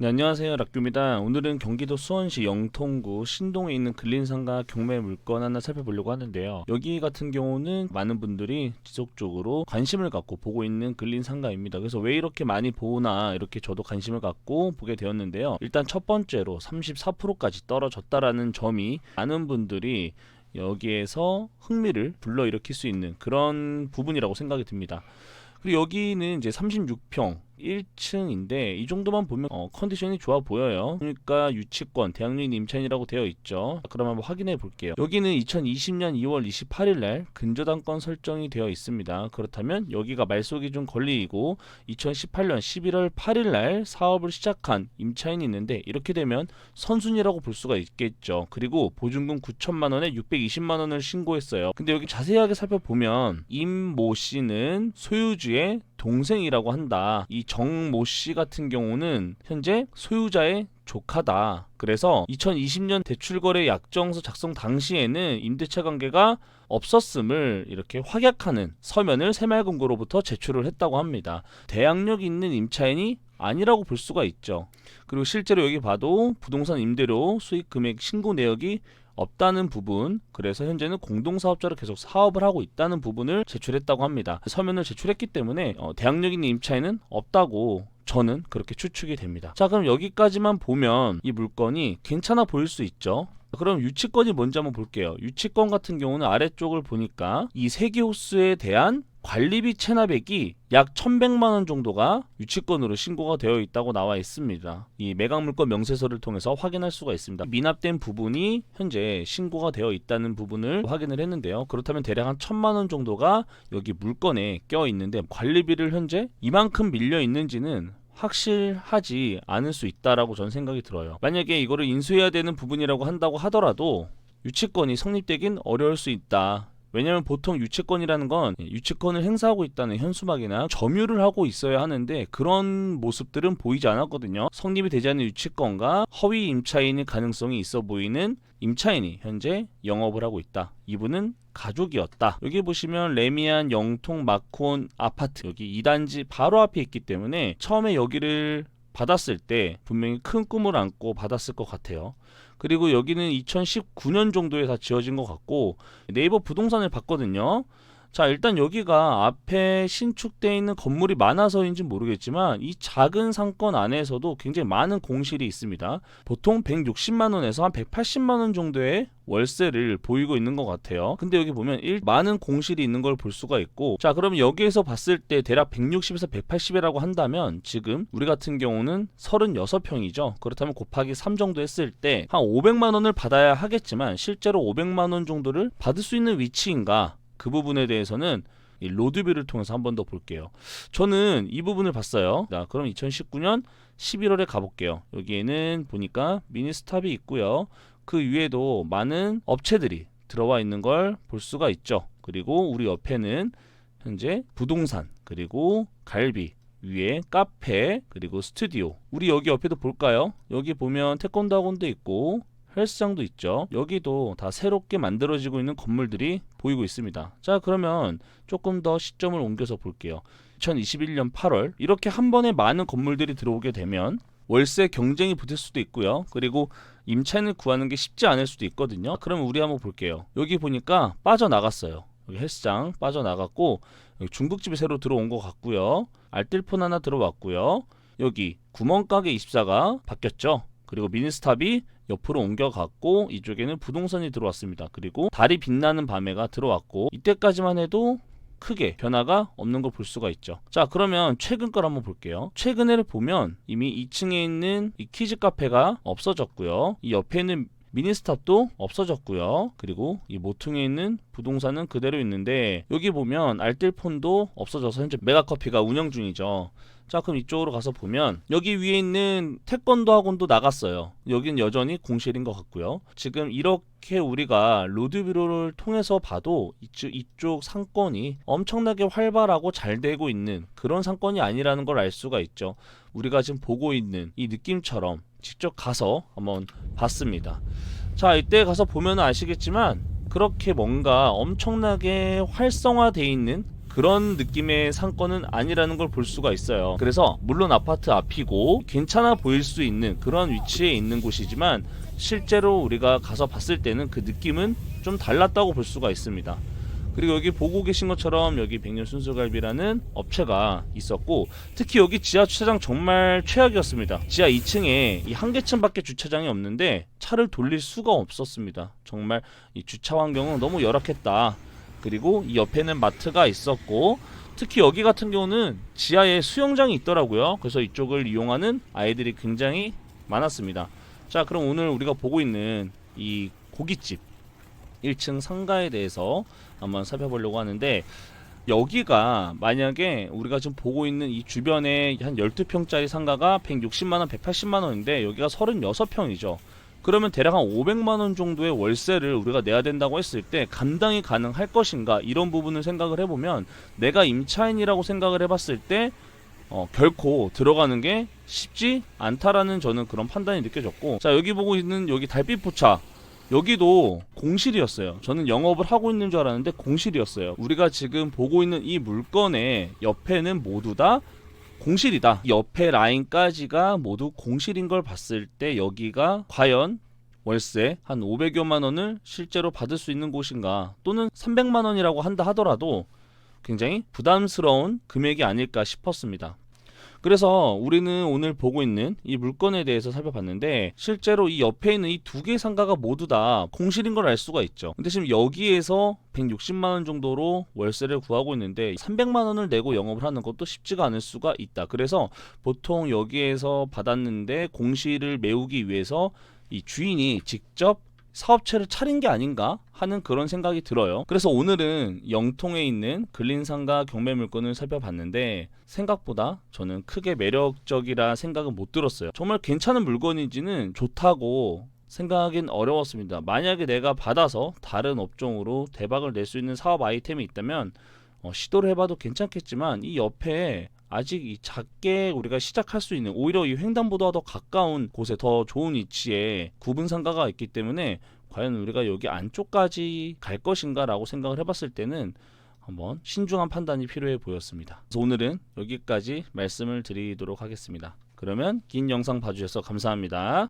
네, 안녕하세요. 락규입니다. 오늘은 경기도 수원시 영통구 신동에 있는 근린상가 경매 물건 하나 살펴보려고 하는데요. 여기 같은 경우는 많은 분들이 지속적으로 관심을 갖고 보고 있는 근린상가입니다. 그래서 왜 이렇게 많이 보나 이렇게 저도 관심을 갖고 보게 되었는데요. 일단 첫 번째로 34%까지 떨어졌다라는 점이 많은 분들이 여기에서 흥미를 불러일으킬 수 있는 그런 부분이라고 생각이 듭니다. 그리고 여기는 이제 36평 1층인데 이 정도만 보면 어, 컨디션이 좋아 보여요. 그러니까 유치권 대학로인 임차인이라고 되어 있죠. 그럼 한번 확인해 볼게요. 여기는 2020년 2월 28일 날 근저당권 설정이 되어 있습니다. 그렇다면 여기가 말소 기준 권리이고 2018년 11월 8일 날 사업을 시작한 임차인이 있는데 이렇게 되면 선순위라고 볼 수가 있겠죠. 그리고 보증금 9천만 원에 620만 원을 신고했어요. 근데 여기 자세하게 살펴보면 임모 씨는 소유주의 동생이라고 한다. 이 정 모 씨 같은 경우는 현재 소유자의 조카다. 그래서 2020년 대출거래 약정서 작성 당시에는 임대차 관계가 없었음을 이렇게 확약하는 서면을 새마을금고로부터 제출을 했다고 합니다. 대항력이 있는 임차인이 아니라고 볼 수가 있죠. 그리고 실제로 여기 봐도 부동산 임대료 수익 금액 신고 내역이 없다는 부분, 그래서 현재는 공동사업자로 계속 사업을 하고 있다는 부분을 제출했다고 합니다. 서면을 제출했기 때문에 어, 대항력 있는 임차인은 없다고 저는 그렇게 추측이 됩니다. 자, 그럼 여기까지만 보면 이 물건이 괜찮아 보일 수 있죠. 그럼 유치권이 뭔지 한번 볼게요. 유치권 같은 경우는 아래쪽을 보니까 이 세기 호수에 대한 관리비 체납액이 약 1,100만 원 정도가 유치권으로 신고가 되어 있다고 나와 있습니다. 이 매각물건 명세서를 통해서 확인할 수가 있습니다. 미납된 부분이 현재 신고가 되어 있다는 부분을 확인을 했는데요. 그렇다면 대략 한 1,000만 원 정도가 여기 물건에 껴 있는데 관리비를 현재 이만큼 밀려 있는지는 확실하지 않을 수 있다라고 전 생각이 들어요. 만약에 이거를 인수해야 되는 부분이라고 한다고 하더라도 유치권이 성립되긴 어려울 수 있다. 왜냐면 보통 유치권이라는 건 유치권을 행사하고 있다는 현수막이나 점유를 하고 있어야 하는데 그런 모습들은 보이지 않았거든요. 성립이 되지 않은 유치권과 허위 임차인의 가능성이 있어 보이는 임차인이 현재 영업을 하고 있다. 이분은 가족이었다. 여기 보시면 레미안 영통 마콘 아파트 여기 2단지 바로 앞에 있기 때문에 처음에 여기를 받았을 때 분명히 큰 꿈을 안고 받았을 것 같아요. 그리고 여기는 2019년 정도에 다 지어진 것 같고 네이버 부동산을 봤거든요. 자 일단 여기가 앞에 신축되어 있는 건물이 많아서인지 모르겠지만 이 작은 상권 안에서도 굉장히 많은 공실이 있습니다. 보통 160만 원에서 한 180만 원 정도의 월세를 보이고 있는 것 같아요. 근데 여기 보면 일, 많은 공실이 있는 걸 볼 수가 있고 자 그러면 여기에서 봤을 때 대략 160에서 180이라고 한다면 지금 우리 같은 경우는 36평이죠. 그렇다면 곱하기 3 정도 했을 때 한 500만 원을 받아야 하겠지만 실제로 500만 원 정도를 받을 수 있는 위치인가 그 부분에 대해서는 이 로드뷰를 통해서 한 번 더 볼게요. 저는 이 부분을 봤어요. 자, 그럼 2019년 11월에 가볼게요. 여기에는 보니까 미니스탑이 있고요. 그 위에도 많은 업체들이 들어와 있는 걸 볼 수가 있죠. 그리고 우리 옆에는 현재 부동산 그리고 갈비 위에 카페 그리고 스튜디오 우리 여기 옆에도 볼까요? 여기 보면 태권도 학원도 있고 헬스장도 있죠. 여기도 다 새롭게 만들어지고 있는 건물들이 보이고 있습니다. 자, 그러면 조금 더 시점을 옮겨서 볼게요. 2021년 8월 이렇게 한 번에 많은 건물들이 들어오게 되면 월세 경쟁이 붙을 수도 있고요. 그리고 임차인을 구하는 게 쉽지 않을 수도 있거든요. 그러면 우리 한번 볼게요. 여기 보니까 빠져나갔어요. 여기 헬스장 빠져나갔고 여기 중국집이 새로 들어온 것 같고요. 알뜰폰 하나 들어왔고요. 여기 구멍가게 24가 바뀌었죠. 그리고 미니스탑이 옆으로 옮겨갔고 이쪽에는 부동산이 들어왔습니다. 그리고 달이 빛나는 밤에가 들어왔고 이때까지만 해도 크게 변화가 없는 걸 볼 수가 있죠. 자, 그러면 최근 걸 한번 볼게요. 최근에를 보면 이미 2층에 있는 이 키즈 카페가 없어졌고요. 이 옆에 있는 미니스탑도 없어졌고요. 그리고 이 모퉁이에 있는 부동산은 그대로 있는데 여기 보면 알뜰폰도 없어져서 현재 메가커피가 운영 중이죠. 자 그럼 이쪽으로 가서 보면 여기 위에 있는 태권도 학원도 나갔어요. 여기는 여전히 공실인 것 같고요. 지금 이렇게 우리가 로드뷰를 통해서 봐도 이쪽, 이쪽 상권이 엄청나게 활발하고 잘 되고 있는 그런 상권이 아니라는 걸 알 수가 있죠. 우리가 지금 보고 있는 이 느낌처럼 직접 가서 한번 봤습니다. 자 이때 가서 보면 아시겠지만 그렇게 뭔가 엄청나게 활성화돼 있는 그런 느낌의 상권은 아니라는 걸 볼 수가 있어요. 그래서 물론 아파트 앞이고 괜찮아 보일 수 있는 그런 위치에 있는 곳이지만 실제로 우리가 가서 봤을 때는 그 느낌은 좀 달랐다고 볼 수가 있습니다. 그리고 여기 보고 계신 것처럼 여기 백년 순수갈비라는 업체가 있었고 특히 여기 지하 주차장 정말 최악이었습니다. 지하 2층에 이 한 개층밖에 주차장이 없는데 차를 돌릴 수가 없었습니다. 정말 이 주차 환경은 너무 열악했다. 그리고 이 옆에는 마트가 있었고 특히 여기 같은 경우는 지하에 수영장이 있더라고요. 그래서 이쪽을 이용하는 아이들이 굉장히 많았습니다. 자, 그럼 오늘 우리가 보고 있는 이 고깃집 1층 상가에 대해서 한번 살펴보려고 하는데 여기가 만약에 우리가 지금 보고 있는 이 주변에 한 12평짜리 상가가 160만 원, 180만 원인데 여기가 36평이죠. 그러면 대략 한 500만 원 정도의 월세를 우리가 내야 된다고 했을 때 감당이 가능할 것인가 이런 부분을 생각을 해보면 내가 임차인이라고 생각을 해봤을 때 어, 결코 들어가는 게 쉽지 않다라는 저는 그런 판단이 느껴졌고 자 여기 보고 있는 여기 달빛 포차 여기도 공실이었어요. 저는 영업을 하고 있는 줄 알았는데 공실이었어요. 우리가 지금 보고 있는 이 물건의 옆에는 모두 다 공실이다. 이 옆에 라인까지가 모두 공실인 걸 봤을 때 여기가 과연 월세 한 500여만 원을 실제로 받을 수 있는 곳인가 또는 300만 원이라고 한다 하더라도 굉장히 부담스러운 금액이 아닐까 싶었습니다. 그래서 우리는 오늘 보고 있는 이 물건에 대해서 살펴봤는데 실제로 이 옆에 있는 이 두 개의 상가가 모두 다 공실인 걸 알 수가 있죠. 근데 지금 여기에서 160만 원 정도로 월세를 구하고 있는데 300만 원을 내고 영업을 하는 것도 쉽지가 않을 수가 있다. 그래서 보통 여기에서 받았는데 공실을 메우기 위해서 이 주인이 직접 사업체를 차린 게 아닌가 하는 그런 생각이 들어요. 그래서 오늘은 영통에 있는 근린상가 경매 물건을 살펴봤는데 생각보다 저는 크게 매력적이라 생각은 못 들었어요. 정말 괜찮은 물건인지는 좋다고 생각하긴 어려웠습니다. 만약에 내가 받아서 다른 업종으로 대박을 낼 수 있는 사업 아이템이 있다면 어, 시도를 해봐도 괜찮겠지만 이 옆에 아직 이 작게 우리가 시작할 수 있는 오히려 이 횡단보다 더 가까운 곳에 더 좋은 위치에 구분 상가가 있기 때문에 과연 우리가 여기 안쪽까지 갈 것인가라고 생각을 해봤을 때는 한번 신중한 판단이 필요해 보였습니다. 그래서 오늘은 여기까지 말씀을 드리도록 하겠습니다. 그러면 긴 영상 봐주셔서 감사합니다.